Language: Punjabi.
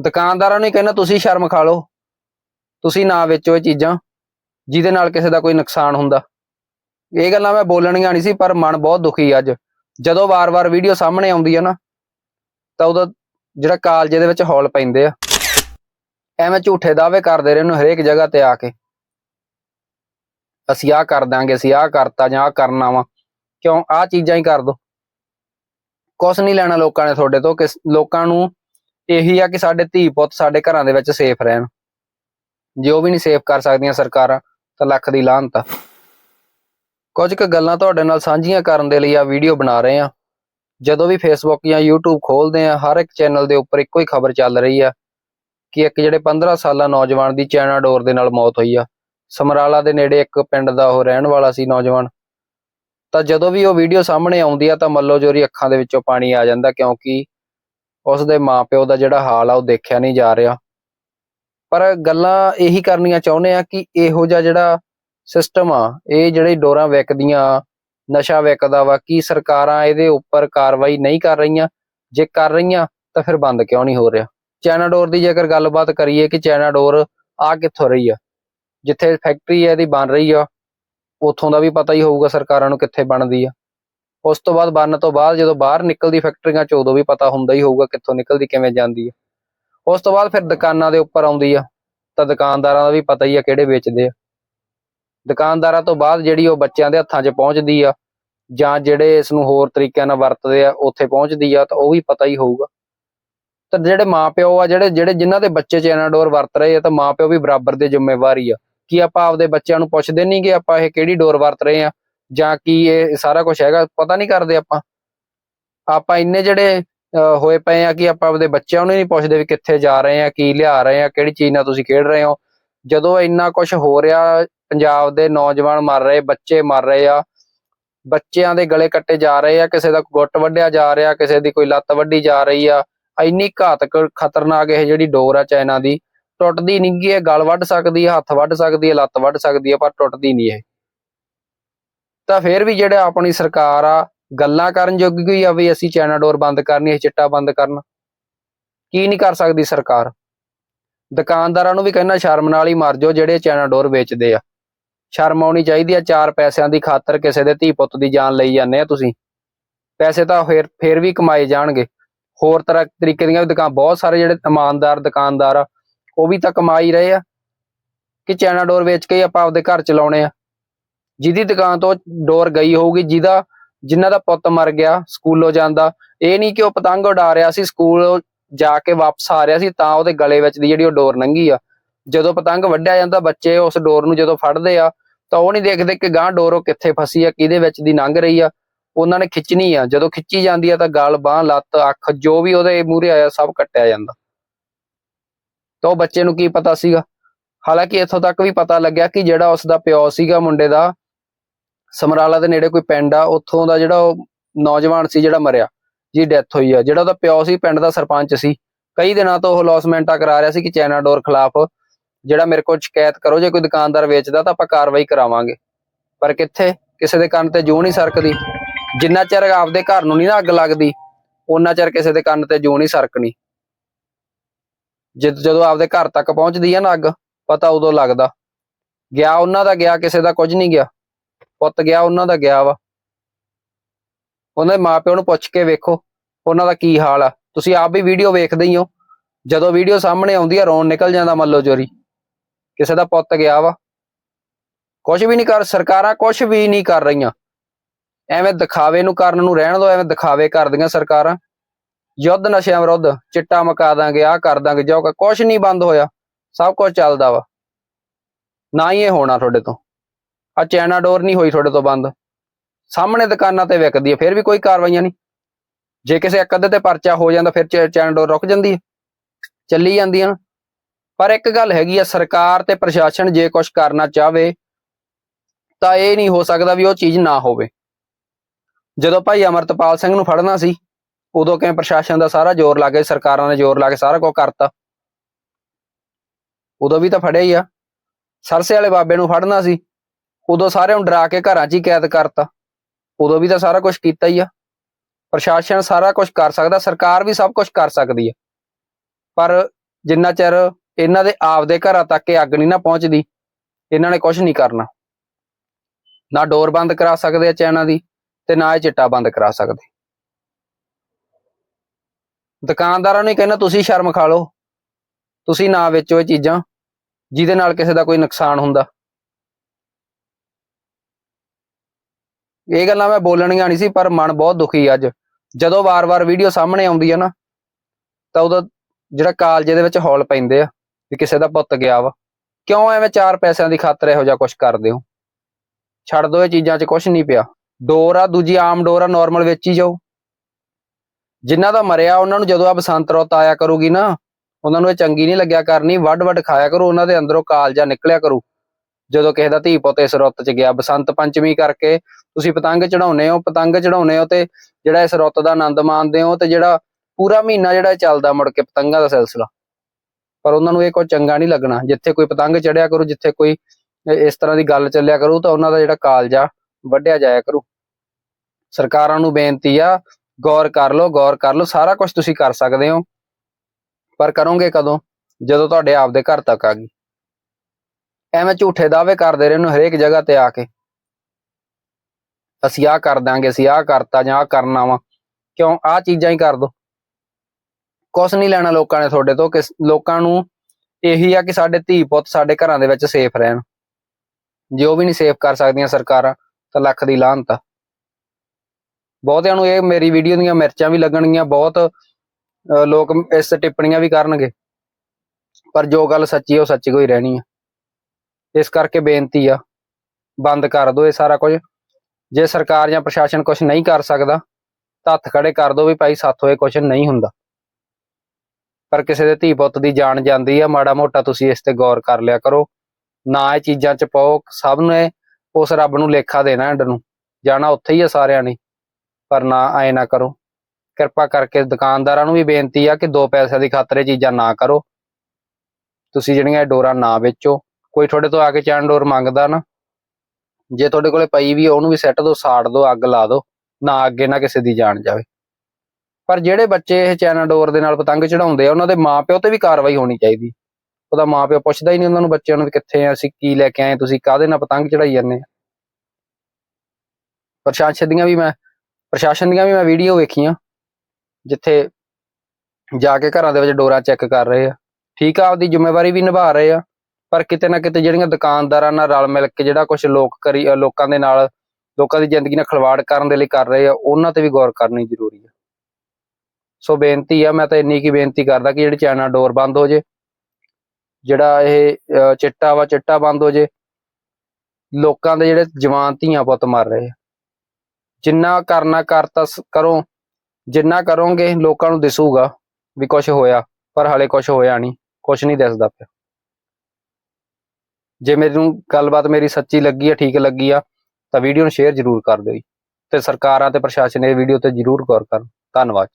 ਦੁਕਾਨਦਾਰਾਂ ਨੂੰ ਕਹਿੰਦਾ, ਤੁਸੀਂ ਸ਼ਰਮ ਖਾ ਲਓ। ਤੁਸੀਂ ਨਾ ਵੇਚੋ ਇਹ ਚੀਜ਼ਾਂ, ਜਿਹਦੇ ਨਾਲ ਕਿਸੇ ਦਾ ਕੋਈ ਨੁਕਸਾਨ ਹੁੰਦਾ। ਇਹ ਗੱਲਾਂ ਮੈਂ ਬੋਲਣੀਆਂ ਨਹੀਂ ਸੀ, ਪਰ ਮਨ ਬਹੁਤ ਦੁਖੀ ਅੱਜ। ਜਦੋਂ ਵਾਰ-ਵਾਰ ਵੀਡੀਓ ਸਾਹਮਣੇ ਆਉਂਦੀ ਹੈ ਨਾ, ਤਾਂ ਉਹਦਾ ਜਿਹੜਾ ਕਾਲਜੇ ਦੇ ਵਿੱਚ ਹੌਲ ਪੈਂਦੇ ਆ। ਐਵੇਂ ਝੂਠੇ ਦਾਅਵੇ ਕਰਦੇ ਰਹੇ ਨੂੰ ਹਰੇਕ ਜਗ੍ਹਾ ਤੇ ਆ ਕੇ। ਅਸੀਂ ਆਹ ਕਰ ਦਾਂਗੇ ਅਸੀਂ ਆਹ ਕਰਤਾ ਜਾਂ ਆਹ ਕਰਨਾ ਵਾ। ਕਿਉਂ? ਆਹ ਚੀਜ਼ਾਂ ਹੀ ਕਰ ਦੋ। ਕੁਛ ਨਹੀਂ ਲੈਣਾ ਲੋਕਾਂ ਨੇ ਤੁਹਾਡੇ ਤੋਂ, ਕਿਸ ਲੋਕਾਂ ਨੂੰ ਇਹੀ ਆ ਕਿ ਸਾਡੇ ਧੀ ਪੁੱਤ ਸਾਡੇ ਘਰਾਂ ਦੇ ਵਿੱਚ ਸੇਫ ਰਹਿਣ। ਜੇ ਉਹ ਵੀ ਨਹੀਂ ਸੇਫ ਕਰ ਸਕਦੀਆਂ ਸਰਕਾਰਾਂ, ਤਾਂ ਲੱਖ ਦੀ ਲਾਹਨਤ ਆ। ਕੁਝ ਕੁ ਗੱਲਾਂ ਤੁਹਾਡੇ ਨਾਲ ਸਾਂਝੀਆਂ ਕਰਨ ਦੇ ਲਈ ਆ ਵੀਡੀਓ ਬਣਾ ਰਹੇ ਆ। ਜਦੋਂ ਵੀ ਫੇਸਬੁੱਕ ਜਾਂ YouTube ਖੋਲਦੇ ਆ, ਹਰ ਇੱਕ ਚੈਨਲ ਦੇ ਉੱਪਰ ਇੱਕੋ ਹੀ ਖਬਰ ਚੱਲ ਰਹੀ ਆ ਕਿ ਇੱਕ ਜਿਹੜੇ 15 ਸਾਲਾ ਨੌਜਵਾਨ ਦੀ ਚੈਨਾ ਡੋਰ ਦੇ ਨਾਲ ਮੌਤ ਹੋਈ ਆ। ਸਮਰਾਲਾ ਦੇ ਨੇੜੇ ਇੱਕ ਪਿੰਡ ਦਾ ਉਹ ਰਹਿਣ ਵਾਲਾ ਸੀ ਨੌਜਵਾਨ। ਤਾਂ ਜਦੋਂ ਵੀ ਉਹ ਵੀਡੀਓ ਸਾਹਮਣੇ ਆਉਂਦੀ ਆ, ਤਾਂ ਮੱਲੋ ਜੋਰੀ ਅੱਖਾਂ ਦੇ ਵਿੱਚੋਂ ਪਾਣੀ ਆ ਜਾਂਦਾ ਕਿਉਂਕਿ ਉਸ ਦੇ ਮਾਪਿਓ ਦਾ ਜਿਹੜਾ ਹਾਲ ਆ, ਉਹ ਦੇਖਿਆ ਨਹੀਂ ਜਾ ਰਿਹਾ। ਪਰ ਗੱਲਾਂ ਇਹੀ ਕਰਨੀਆਂ ਚਾਹੁੰਦੇ ਆ ਕਿ ਇਹੋ ਜਿਹਾ ਜਿਹੜਾ ਸਿਸਟਮ ਆ, ਇਹ ਜਿਹੜੇ ਡੋਰਾਂ ਵਿਕਦੀਆਂ, ਨਸ਼ਾ ਵਿਕਦਾ ਵਾ, ਕੀ ਸਰਕਾਰਾਂ ਇਹਦੇ ਉੱਪਰ ਕਾਰਵਾਈ ਨਹੀਂ ਕਰ ਰਹੀਆਂ? ਜੇ ਕਰ ਰਹੀਆਂ, ਤਾਂ ਫਿਰ ਬੰਦ ਕਿਉਂ ਨਹੀਂ ਹੋ ਰਿਹਾ? ਚਾਈਨਾ ਡੋਰ ਦੀ ਜੇਕਰ ਗੱਲਬਾਤ ਕਰੀਏ ਕਿ ਚਾਈਨਾ ਡੋਰ ਆ ਕਿੱਥੋਂ ਰਹੀ ਆ? ਜਿੱਥੇ ਫੈਕਟਰੀ ਹੈ ਇਹਦੀ ਬਣ ਰਹੀ ਆ, ਉਥੋਂ ਦਾ ਵੀ ਪਤਾ ਹੀ ਹੋਊਗਾ ਸਰਕਾਰਾਂ ਨੂੰ ਕਿੱਥੇ ਬਣਦੀ ਆ। ਉਸ ਤੋਂ ਬਾਅਦ ਬਣਨ ਤੋਂ ਬਾਅਦ ਜਦੋਂ ਬਾਹਰ ਨਿਕਲਦੀ ਫੈਕਟਰੀਆਂ ਚ, ਉਦੋਂ ਵੀ ਪਤਾ ਹੁੰਦਾ ਹੀ ਹੋਊਗਾ ਕਿੱਥੋਂ ਨਿਕਲਦੀ, ਕਿਵੇਂ ਜਾਂਦੀ ਆ। ਉਸ ਤੋਂ ਬਾਅਦ ਫਿਰ ਦੁਕਾਨਾਂ ਦੇ ਉੱਪਰ ਆਉਂਦੀ ਆ, ਤਾਂ ਦੁਕਾਨਦਾਰਾਂ ਦਾ ਵੀ ਪਤਾ ਹੀ ਆ ਕਿਹੜੇ ਵੇਚਦੇ ਆ। ਦੁਕਾਨਦਾਰਾਂ ਤੋਂ ਬਾਅਦ ਜਿਹੜੀ ਉਹ ਬੱਚਿਆਂ ਦੇ ਹੱਥਾਂ 'ਚ ਪਹੁੰਚਦੀ ਆ, ਜਾਂ ਜਿਹੜੇ ਇਸ ਨੂੰ ਹੋਰ ਤਰੀਕਿਆਂ ਨਾਲ ਵਰਤਦੇ ਆ, ਉੱਥੇ ਪਹੁੰਚਦੀ ਆ, ਤਾਂ ਉਹ ਵੀ ਪਤਾ ਹੀ ਹੋਊਗਾ। ਤਾਂ ਜਿਹੜੇ ਮਾਪਿਓ ਆ, ਜਿਹੜੇ ਜਿਹੜੇ ਜਿਨ੍ਹਾਂ ਦੇ ਬੱਚੇ ਚਾਈਨਾ ਡੋਰ ਵਰਤ ਰਹੇ ਆ, ਤਾਂ ਮਾਪਿਓ ਵੀ ਬਰਾਬਰ ਦੇ ਜ਼ਿੰਮੇਵਾਰੀ ਆ। ਕੀ ਆਪਾਂ ਆਪਦੇ ਬੱਚਿਆਂ ਨੂੰ ਪੁੱਛਦੇ ਨਹੀਂ ਕਿ ਆਪਾਂ ਇਹ ਕਿਹੜੀ ਡੋਰ ਵਰਤ ਰਹੇ ਆ? ਜਾਂ ਕੀ ਇਹ ਸਾਰਾ ਕੁਝ ਹੈਗਾ ਪਤਾ ਨਹੀਂ ਕਰਦੇ ਆਪਾਂ। ਆਪਾਂ ਇੰਨੇ ਜਿਹੜੇ ਅਹ, ਹੋਏ ਪਏ ਆ ਕਿ ਆਪਾਂ ਆਪਦੇ ਬੱਚਿਆਂ ਨੂੰ ਹੀ ਨਹੀਂ ਪੁੱਛਦੇ ਵੀ ਕਿੱਥੇ ਜਾ ਰਹੇ ਆ ਕੀ ਲਿਆ ਰਹੇ ਆ ਕਿਹੜੀ ਚੀਜ਼ ਨਾਲ ਤੁਸੀਂ ਖੇਡ ਰਹੇ ਹੋ। ਜਦੋਂ ਇੰਨਾ ਕੁਝ ਹੋ ਰਿਹਾ ਪੰਜਾਬ ਦੇ ਨੌਜਵਾਨ ਮਰ ਰਹੇ ਬੱਚੇ ਮਰ ਰਹੇ ਆ ਬੱਚਿਆਂ ਦੇ ਗਲੇ ਕੱਟੇ ਜਾ ਰਹੇ ਆ ਕਿਸੇ ਦਾ ਗੁੱਟ ਵੱਢਿਆ ਜਾ ਰਿਹਾ ਕਿਸੇ ਦੀ ਕੋਈ ਲੱਤ ਵੱਢੀ ਜਾ ਰਹੀ ਆ ਇੰਨੀ ਘਾਤਕ ਖਤਰਨਾਕ ਇਹ ਜਿਹੜੀ ਡੋਰ ਆ ਚਾਈਨਾ ਦੀ ਟੁੱਟਦੀ ਨਹੀਂ ਗੀ ਇਹ ਗਲ ਵੱਢ ਸਕਦੀ ਹੈ ਹੱਥ ਵੱਢ ਸਕਦੀ ਹੈ ਲੱਤ ਵੱਢ ਸਕਦੀ ਹੈ ਪਰ ਟੁੱਟਦੀ ਨਹੀਂ ਇਹ। ਤਾਂ ਫਿਰ ਵੀ ਜਿਹੜਾ ਆਪਣੀ ਸਰਕਾਰ ਆ, ਗੱਲਾਂ ਕਰਨ ਜੋਗੀ ਕੋਈ ਆ ਵੀ ਅਸੀਂ ਚਾਈਨਾ ਡੋਰ ਬੰਦ ਕਰਨੀ ਹੈ, ਚਿੱਟਾ ਬੰਦ ਕਰਨਾ? ਕੀ ਨਹੀਂ ਕਰ ਸਕਦੀ ਸਰਕਾਰ? ਦੁਕਾਨਦਾਰਾਂ ਨੂੰ ਵੀ ਕਹਿੰਦਾ ਸ਼ਰਮ ਨਾਲ ਹੀ ਮਰ ਜਾਓ ਜਿਹੜੇ ਚਾਈਨਾ ਡੋਰ ਵੇਚਦੇ ਆ। ਸ਼ਰਮ ਆਉਣੀ ਚਾਹੀਦੀ ਆ, ਚਾਰ ਪੈਸਿਆਂ ਦੀ ਖਾਤਰ ਕਿਸੇ ਦੇ ਧੀ ਪੁੱਤ ਦੀ ਜਾਨ ਲਈ ਜਾਂਦੇ ਆ ਤੁਸੀਂ। ਪੈਸੇ ਤਾਂ ਫੇਰ ਫੇਰ ਵੀ ਕਮਾਏ ਜਾਣਗੇ। ਹੋਰ ਤਰ੍ਹਾਂ ਤਰੀਕੇ ਦੀਆਂ ਵੀ ਦੁਕਾਨ, ਬਹੁਤ ਸਾਰੇ ਜਿਹੜੇ ਇਮਾਨਦਾਰ ਦੁਕਾਨਦਾਰ ਆ, ਉਹ ਵੀ ਤਾਂ ਕਮਾ ਹੀ ਰਹੇ ਆ। ਕਿ ਚਾਈਨਾ ਡੋਰ ਵੇਚ ਕੇ ਹੀ ਆਪਾਂ ਆਪਦੇ ਘਰ ਚਲਾਉਣੇ ਆ। ਜਿਹਦੀ ਦੁਕਾਨ ਤੋਂ ਡੋਰ ਗਈ ਹੋਊਗੀ, ਜਿਹਦਾ, ਜਿਨ੍ਹਾਂ ਦਾ ਪੁੱਤ ਮਰ ਗਿਆ ਸਕੂਲੋਂ ਜਾਂਦਾ ਇਹ ਨਹੀਂ ਕਿ ਉਹ ਪਤੰਗ ਉਡਾ ਰਿਹਾ ਸੀ, ਸਕੂਲ ਜਾ ਕੇ ਵਾਪਸ ਆ ਰਿਹਾ ਸੀ, ਤਾਂ ਉਹਦੇ ਗਲੇ ਵਿੱਚ ਦੀ ਜਿਹੜੀ ਉਹ ਡੋਰ ਲੰਗੀ ਆ। ਜਦੋਂ ਪਤੰਗ ਵੱਢਿਆ ਜਾਂਦਾ, ਬੱਚੇ ਉਸ ਡੋਰ ਨੂੰ ਜਦੋਂ ਫੜਦੇ ਆ, ਤਾਂ ਉਹ ਨਹੀਂ ਦੇਖਦੇ ਕਿ ਗਾਂ ਡੋਰ ਉਹ ਕਿੱਥੇ ਫਸੀ ਆ, ਕਿਹਦੇ ਵਿੱਚ ਦੀ ਲੰਘ ਰਹੀ ਆ। ਉਹਨਾਂ ਨੇ ਖਿੱਚਣੀ ਆ। ਜਦੋਂ ਖਿੱਚੀ ਜਾਂਦੀ ਆ, ਤਾਂ ਗਲ, ਬਾਹ, ਲੱਤ, ਅੱਖ, ਜੋ ਵੀ ਉਹਦੇ ਮੂਹਰੇ ਆਇਆ, ਸਭ ਕੱਟਿਆ ਜਾਂਦਾ। ਤਾਂ ਉਹ ਬੱਚੇ ਨੂੰ ਕੀ ਪਤਾ ਸੀਗਾ? ਹਾਲਾਂਕਿ ਇੱਥੋਂ ਤੱਕ ਵੀ ਪਤਾ ਲੱਗਿਆ ਕਿ ਜਿਹੜਾ ਉਸ ਦਾ ਪਿਓ ਸੀਗਾ, ਮੁੰਡੇ ਦਾ ਸਮਰਾਲਾ ਦੇ ਨੇੜੇ ਕੋਈ ਪਿੰਡ ਆ, ਉੱਥੋਂ ਦਾ ਜਿਹੜਾ ਉਹ ਨੌਜਵਾਨ ਸੀ ਜਿਹੜਾ ਮਰਿਆ, ਜੀ ਡੈਥ ਹੋਈ ਆ। ਜਿਹੜਾ ਉਹਦਾ ਪਿਓ ਸੀ, ਪਿੰਡ ਦਾ ਸਰਪੰਚ ਸੀ। ਕਈ ਦਿਨਾਂ ਤੋਂ ਉਹ ਲੌਸਮੈਂਟਾ ਕਰਾ ਰਿਹਾ ਸੀ ਕਿ ਚੈਨਾ ਡੋਰ ਖਿਲਾਫ ਜਿਹੜਾ ਮੇਰੇ ਕੋਲ ਸ਼ਿਕਾਇਤ ਕਰੋ, ਜੇ ਕੋਈ ਦੁਕਾਨਦਾਰ ਵੇਚਦਾ ਤਾਂ ਆਪਾਂ ਕਾਰਵਾਈ ਕਰਾਵਾਂਗੇ। ਪਰ ਕਿੱਥੇ? ਕਿਸੇ ਦੇ ਕੰਨ ਤੇ ਜੂ ਨਹੀਂ ਸਰਕਦੀ। ਜਿੰਨਾ ਚਿਰ ਆਪਦੇ ਘਰ ਨੂੰ ਨਹੀਂ ਨਾ ਅੱਗ ਲੱਗਦੀ ਉਹਨਾਂ ਚਿਰ ਕਿਸੇ ਦੇ ਕੰਨ ਤੇ ਜੂ ਨਹੀਂ ਸਰਕਣੀ। ਜਦ, ਜਦੋਂ ਆਪਦੇ ਘਰ ਤੱਕ ਪਹੁੰਚਦੀ ਆ ਨਾ ਅੱਗ, ਪਤਾ ਉਦੋਂ ਲੱਗਦਾ। ਗਿਆ ਉਹਨਾਂ ਦਾ, ਗਿਆ ਕਿਸੇ ਦਾ, ਕੁਝ ਨਹੀਂ ਗਿਆ। ਪੁੱਤ ਗਿਆ, ਉਹਨਾਂ ਦਾ ਗਿਆ ਵਾ। ਉਹਨਾਂ ਦੇ ਮਾਪਿਓ ਨੂੰ ਪੁੱਛ ਕੇ ਵੇਖੋ, ਉਹਨਾਂ ਦਾ ਕੀ ਹਾਲ ਆ। ਤੁਸੀਂ ਆਪ ਵੀ ਵੀਡੀਓ ਵੇਖਦੇ ਹੀ ਹੋ। ਜਦੋਂ ਵੀਡੀਓ ਸਾਹਮਣੇ ਆਉਂਦੀ ਆ, ਰੋਣ ਨਿਕਲ ਜਾਂਦਾ ਮੱਲੋ ਜੋਰੀ। ਕਿਸੇ ਦਾ ਪੁੱਤ ਗਿਆ ਵਾ। ਕੁਝ ਵੀ ਨਹੀਂ ਕਰ, ਸਰਕਾਰਾਂ ਕੁਝ ਵੀ ਨਹੀਂ ਕਰ ਰਹੀਆਂ। ਐਵੇਂ ਦਿਖਾਵੇ ਨੂੰ ਕਰਨ ਨੂੰ ਰਹਿਣ ਦੋ, ਐਵੇਂ ਦਿਖਾਵੇ ਕਰਦੀਆਂ ਸਰਕਾਰਾਂ। ਯੁੱਧ ਨਸ਼ਿਆਂ ਵਿਰੁੱਧ ਚਿੱਟਾ ਮਕਾ ਦਾਂਗੇ, ਆਹ ਕਰ ਦਾਂਗੇ, ਜੋ ਕੁਝ ਨਹੀਂ ਬੰਦ ਹੋਇਆ। ਸਭ ਕੁਝ ਚੱਲਦਾ ਵਾ। ਨਾ ਹੀ ਇਹ ਹੋਣਾ ਤੁਹਾਡੇ ਤੋਂ। ਆ ਚਾਈਨਾ ਡੋਰ ਨਹੀਂ ਹੋਈ ਤੁਹਾਡੇ ਤੋਂ ਬੰਦ। ਸਾਹਮਣੇ ਦੁਕਾਨਾਂ ਤੇ ਵਿਕਦੀ ਹੈ ਫਿਰ ਵੀ ਕੋਈ ਕਾਰਵਾਈਆਂ ਨਹੀਂ। ਜੇ ਕਿਸੇ ਇੱਕ ਅੱਧੇ ਤੇ ਪਰਚਾ ਹੋ ਜਾਂਦਾ, ਫਿਰ ਚੈਨਾ ਡੋਰ ਰੁਕ ਜਾਂਦੀ ਹੈ ਚੱਲੀ ਜਾਂਦੀਆਂ। ਪਰ ਇੱਕ ਗੱਲ ਹੈਗੀ ਆ, ਸਰਕਾਰ ਤੇ ਪ੍ਰਸ਼ਾਸਨ ਜੇ ਕੁਝ ਕਰਨਾ ਚਾਹਵੇ, ਤਾਂ ਇਹ ਨਹੀਂ ਹੋ ਸਕਦਾ ਵੀ ਉਹ ਚੀਜ਼ ਨਾ ਹੋਵੇ। ਜਦੋਂ ਭਾਈ ਅਮਰਤਪਾਲ ਸਿੰਘ ਨੂੰ ਫੜਨਾ ਸੀ, ਉਦੋਂ ਕਿਵੇਂ ਪ੍ਰਸ਼ਾਸਨ ਦਾ ਸਾਰਾ ਜ਼ੋਰ ਲਾ ਕੇ, ਸਰਕਾਰਾਂ ਨੇ ਜ਼ੋਰ ਲਾ ਕੇ ਸਾਰਾ ਕੁਝ ਕਰਤਾ। ਉਦੋਂ ਵੀ ਤਾਂ ਫੜਿਆ ਹੀ ਆ। ਸਰਸੇ ਵਾਲੇ ਬਾਬੇ ਨੂੰ ਫੜਨਾ ਸੀ। ਉਦੋਂ ਸਾਰਿਆਂ ਨੂੰ ਡਰਾ ਕੇ ਘਰਾਂ 'ਚ ਹੀ ਕੈਦ ਕਰਤਾ। ਉਦੋਂ ਵੀ ਤਾਂ ਸਾਰਾ ਕੁਝ ਕੀਤਾ ਹੀ ਆ। ਪ੍ਰਸ਼ਾਸਨ ਸਾਰਾ ਕੁਝ ਕਰ ਸਕਦਾ, ਸਰਕਾਰ ਵੀ ਸਭ ਕੁਝ ਕਰ ਸਕਦੀ ਹੈ ਪਰ ਜਿੰਨਾ ਚਿਰ ਇਹਨਾਂ ਦੇ ਆਪਦੇ ਘਰਾਂ ਤੱਕ ਇਹ ਅੱਗ ਨਹੀਂ ਨਾ ਪਹੁੰਚਦੀ, ਇਹਨਾਂ ਨੇ ਕੁਝ ਨਹੀਂ ਕਰਨਾ। ਨਾ ਡੋਰ ਬੰਦ ਕਰਾ ਸਕਦੇ ਆ ਚੈਨਾਂ ਦੀ ਤੇ ਨਾ ਇਹ ਚਿੱਟਾ ਬੰਦ ਕਰਾ ਸਕਦੇ। ਦੁਕਾਨਦਾਰਾਂ ਨੂੰ ਕਹਿੰਦਾ, ਤੁਸੀਂ ਸ਼ਰਮ ਖਾ ਲਓ। ਤੁਸੀਂ ਨਾ ਵੇਚੋ ਇਹ ਚੀਜ਼ਾਂ, ਜਿਹਦੇ ਨਾਲ ਕਿਸੇ ਦਾ ਕੋਈ ਨੁਕਸਾਨ ਹੁੰਦਾ। ਇਹ ਗੱਲਾਂ ਮੈਂ ਬੋਲਣੀਆਂ ਨਹੀਂ ਸੀ, ਪਰ ਮਨ ਬਹੁਤ ਦੁਖੀ ਅੱਜ। ਜਦੋਂ ਵਾਰ-ਵਾਰ ਵੀਡੀਓ ਸਾਹਮਣੇ ਆਉਂਦੀ ਹੈ ਨਾ, ਤਾਂ ਉਹਦਾ ਜਿਹੜਾ ਕਾਲਜੇ ਦੇ ਵਿੱਚ ਹੌਲ ਪੈਂਦੇ ਆ, ਵੀ ਕਿਸੇ ਦਾ ਪੁੱਤ ਗਿਆ ਵਾ। ਕਿਉਂ ਐਵੇਂ ਚਾਰ ਪੈਸਿਆਂ ਦੀ ਖਾਤਰ ਇਹੋ ਜਿਹਾ ਕੁਝ ਕਰਦੇ ਹੋ? ਛੱਡ ਦੋ ਇਹ ਚੀਜ਼ਾਂ 'ਚ ਕੁਝ ਨਹੀਂ ਪਿਆ। ਡੋਰ ਆ, ਦੂਜੀ ਆਮ ਡੋਰ ਆ ਨਾਰਮਲ ਵੇਚੀ ਜਾਓ। ਜਿਨ੍ਹਾਂ ਦਾ ਮਰਿਆ, ਉਹਨਾਂ ਨੂੰ ਜਦੋਂ ਆ ਬਸੰਤ ਰੋਤ ਆਇਆ ਕਰੂਗੀ ਨਾ, ਉਹਨਾਂ ਨੂੰ ਇਹ ਚੰਗੀ ਨਹੀਂ ਲੱਗਿਆ ਕਰਨੀ ਵੱਡ ਵੱਡ ਖਾਇਆ ਕਰੋ, ਉਹਨਾਂ ਦੇ ਅੰਦਰੋਂ ਕਾਲਜਾ ਨਿਕਲਿਆ ਕਰੂ। ਜਦੋਂ ਕਿਸੇ ਦਾ ਧੀ ਪੁੱਤ ਇਸ ਰੁੱਤ 'ਚ ਗਿਆ, ਬਸੰਤ ਪੰਚਮੀ ਕਰਕੇ ਤੁਸੀਂ ਪਤੰਗ ਚੜਾਉਨੇ ਹੋ, ਪਤੰਗ ਚੜਾਉਨੇ ਹੋ ਤੇ ਜਿਹੜਾ ਇਸ ਰੁੱਤ ਦਾ ਆਨੰਦ ਮਾਣਦੇ ਹੋ ਤੇ ਜਿਹੜਾ ਪੂਰਾ ਮਹੀਨਾ ਜਿਹੜਾ ਚੱਲਦਾ ਮੁੜ ਕੇ ਪਤੰਗਾਂ ਦਾ ਸਿਲਸਿਲਾ। ਪਰ ਉਹਨਾਂ ਨੂੰ ਇਹ ਕੋਈ ਚੰਗਾ ਨਹੀਂ ਲੱਗਣਾ। ਜਿੱਥੇ ਕੋਈ ਪਤੰਗ ਚੜਿਆ ਕਰੂ, ਜਿੱਥੇ ਕੋਈ ਇਸ ਤਰ੍ਹਾਂ ਦੀ ਗੱਲ ਚੱਲਿਆ ਕਰੂ ਤਾਂ ਉਹਨਾਂ ਦਾ ਜਿਹੜਾ ਕਾਲਜਾ ਵੱਢਿਆ ਜਾਇਆ ਕਰੂ। ਸਰਕਾਰਾਂ ਨੂੰ ਬੇਨਤੀ ਆ, ਗੌਰ ਕਰ ਲਓ, ਗੌਰ ਕਰ ਲਓ, ਸਾਰਾ ਕੁਝ ਤੁਸੀਂ ਕਰ ਸਕਦੇ ਹੋ। ਪਰ ਕਰੋਗੇ ਕਦੋਂ? ਜਦੋਂ ਤੁਹਾਡੇ ਆਪਦੇ ਘਰ ਤੱਕ ਆ ਗਈ। ਐਵੇਂ ਝੂਠੇ ਦਾਅਵੇ ਕਰਦੇ ਰਹੇ ਨੂੰ ਹਰੇਕ ਜਗ੍ਹਾ ਤੇ ਆ ਕੇ। ਅਸੀਂ ਆਹ ਕਰ ਦਾਂਗੇ ਅਸੀਂ ਆਹ ਕਰਤਾ ਜਾਂ ਆਹ ਕਰਨਾ ਵਾ। ਕਿਉਂ? ਆਹ ਚੀਜ਼ਾਂ ਹੀ ਕਰ ਦੋ। ਕੁਛ ਨਹੀਂ ਲੈਣਾ ਲੋਕਾਂ ਨੇ ਤੁਹਾਡੇ ਤੋਂ ਕਿ ਲੋਕਾਂ ਨੂੰ ਇਹੀ ਆ ਕਿ ਸਾਡੇ ਧੀ ਪੁੱਤ ਸਾਡੇ ਘਰਾਂ ਦੇ ਵਿੱਚ ਸੇਫ ਰਹਿਣ। ਜੇ ਉਹ ਵੀ ਨਹੀਂ ਸੇਫ ਕਰ ਸਕਦੀਆਂ ਸਰਕਾਰਾਂ ਤਾਂ ਲੱਖ ਦੀ ਲਾਹਨਤ ਆ। ਬਹੁਤਿਆਂ ਨੂੰ ਇਹ ਮੇਰੀ ਵੀਡੀਓ ਦੀਆਂ ਮਿਰਚਾਂ ਵੀ ਲੱਗਣਗੀਆਂ ਬਹੁਤ ਅਹ, ਲੋਕ ਇਸ ਟਿੱਪਣੀਆਂ ਵੀ ਕਰਨਗੇ। ਪਰ ਜੋ ਗੱਲ ਸੱਚੀ ਉਹ ਸੱਚੀ ਕੋਈ ਰਹਿਣੀ ਆ। ਇਸ ਕਰਕੇ ਬੇਨਤੀ ਆ, ਬੰਦ ਕਰ ਦਿਓ ਇਹ ਸਾਰਾ ਕੁਝ। ਜੇ ਸਰਕਾਰ ਜਾਂ ਪ੍ਰਸ਼ਾਸਨ ਕੁਝ ਨਹੀਂ ਕਰ ਸਕਦਾ, ਤਾਂ ਹੱਥ ਖੜੇ ਕਰ ਦਿਓ ਵੀ ਭਾਈ ਸਾਥੋਂ ਇਹ ਕੁਝ ਨਹੀਂ ਹੁੰਦਾ। ਪਰ ਕਿਸੇ ਦੇ ਧੀ ਪੁੱਤ ਦੀ ਜਾਨ ਜਾਂਦੀ ਆ, ਮਾੜਾ ਮੋਟਾ ਤੁਸੀਂ ਇਸ ਤੇ ਗੌਰ ਕਰ ਲਿਆ ਕਰੋ। ਨਾ ਇਹ ਚੀਜ਼ਾਂ ਚ ਪਾਓ, ਸਭ ਨੇ ਉਸ ਰੱਬ ਨੂੰ ਲੇਖਾ ਦੇਣਾ ਐਂਡ ਨੂੰ। ਜਾਣਾ ਉੱਥੇ ਹੀ ਆ ਸਾਰਿਆਂ ਨੇ, ਪਰ ਨਾ ਐ ਨਾ ਕਰੋ। ਕਿਰਪਾ ਕਰਕੇ ਦੁਕਾਨਦਾਰਾਂ ਨੂੰ ਵੀ ਬੇਨਤੀ ਆ ਕਿ ਦੋ ਪੈਸਿਆਂ ਦੀ ਖਾਤਰ ਇਹ ਚੀਜ਼ਾਂ ਨਾ ਕਰੋ। ਤੁਸੀਂ ਜਿਹੜੀਆਂ ਇਹ ਡੋਰਾਂ ਨਾ ਵੇਚੋ। ਕੋਈ ਤੁਹਾਡੇ ਤੋਂ ਆ ਕੇ ਚੈਨ ਡੋਰ ਮੰਗਦਾ ਨਾ, ਜੇ ਤੁਹਾਡੇ ਕੋਲੇ ਪਈ ਵੀ ਉਹਨੂੰ ਵੀ ਸੈੱਟ ਦੋ, ਸਾੜ ਦੋ, ਅੱਗ ਲਾ ਦੋ, ਨਾ ਅੱਗੇ ਨਾ ਕਿਸੇ ਦੀ ਜਾਨ ਜਾਵੇ। ਪਰ ਜਿਹੜੇ ਬੱਚੇ ਇਹ ਚੈਨਾ ਡੋਰ ਦੇ ਨਾਲ ਪਤੰਗ ਚੜਾਉਂਦੇ ਆ, ਉਹਨਾਂ ਦੇ ਮਾਪਿਓ ਤੇ ਵੀ ਕਾਰਵਾਈ ਹੋਣੀ ਚਾਹੀਦੀ। ਉਹਦਾ ਮਾਪਿਓ ਪੁੱਛਦਾ ਹੀ ਨਹੀਂ ਉਹਨਾਂ ਨੂੰ, ਬੱਚਿਆਂ ਨੂੰ ਕਿੱਥੇ ਆ, ਅਸੀਂ ਕੀ ਲੈ ਕੇ ਆਏ, ਤੁਸੀਂ ਕਾਹਦੇ ਨਾਲ ਪਤੰਗ ਚੜਾਈ ਜਾਂਦੇ ਆ? ਪ੍ਰਸ਼ਾਸਨ ਦੀਆਂ ਵੀ ਮੈਂ, ਪ੍ਰਸ਼ਾਸਨ ਦੀਆਂ ਵੀ ਮੈਂ ਵੀਡੀਓ ਵੇਖੀਆਂ, ਜਿੱਥੇ ਜਾ ਕੇ ਘਰਾਂ ਦੇ ਵਿੱਚ ਡੋਰਾ ਚੈੱਕ ਕਰ ਰਹੇ ਆ। ਠੀਕ ਆ, ਆਪਦੀ ਜ਼ਿੰਮੇਵਾਰੀ ਵੀ ਨਿਭਾ ਰਹੇ ਆ। ਪਰ ਕਿਤੇ ਨਾ ਕਿਤੇ ਜਿਹੜੀਆਂ ਦੁਕਾਨਦਾਰਾਂ ਨਾਲ ਰਲ ਮਿਲ ਕੇ ਜਿਹੜਾ ਕੁਝ ਲੋਕ ਕਰੀ ਲੋਕਾਂ ਦੇ ਨਾਲ, ਲੋਕਾਂ ਦੀ ਜ਼ਿੰਦਗੀ ਨਾਲ ਖਿਲਵਾੜ ਕਰਨ ਦੇ ਲਈ ਕਰ ਰਹੇ ਆ, ਉਹਨਾਂ ਤੇ ਵੀ ਗੌਰ ਕਰਨੀ ਜ਼ਰੂਰੀ ਆ। ਸੋ ਬੇਨਤੀ ਆ, ਮੈਂ ਤਾਂ ਇੰਨੀ ਕੀ ਬੇਨਤੀ ਕਰਦਾ ਕਿ ਜਿਹੜੀ ਚਾਈਨਾ ਡੋਰ ਬੰਦ ਹੋ ਜੇ, ਜਿਹੜਾ ਇਹ ਚਿੱਟਾ ਵਾ ਚਿੱਟਾ ਬੰਦ ਹੋ ਜੇ, ਲੋਕਾਂ ਦੇ ਜਿਹੜੇ ਜਵਾਨ ਧੀਆਂ ਪੁੱਤ ਮਰ ਰਹੇ ਆ। ਜਿੰਨਾ ਕਰਨਾ ਕਰਤਾ ਸ- ਕਰੋ, ਜਿੰਨਾ ਕਰੋਗੇ ਲੋਕਾਂ ਨੂੰ ਦਿਸੂਗਾ ਵੀ ਕੁਝ ਹੋਇਆ, ਪਰ ਹਲੇ ਕੁਝ ਹੋਇਆ ਨਹੀਂ ਕੁਝ ਨਹੀਂ ਦਿਸਦਾ ਪਿਆ। ਜੇ ਮੈਨੂੰ ਗੱਲਬਾਤ ਮੇਰੀ ਸੱਚੀ ਲੱਗੀ ਆ, ਠੀਕ ਲੱਗੀ ਆ, ਤਾਂ ਵੀਡੀਓ ਨੂੰ ਸ਼ੇਅਰ ਜ਼ਰੂਰ ਕਰ ਦਿਓ ਜੀ। ਤੇ ਸਰਕਾਰਾਂ ਤੇ ਪ੍ਰਸ਼ਾਸਨ ਇਹ ਵੀਡੀਓ ਤੇ ਜ਼ਰੂਰ ਗੌਰ ਕਰਨ। ਧੰਨਵਾਦ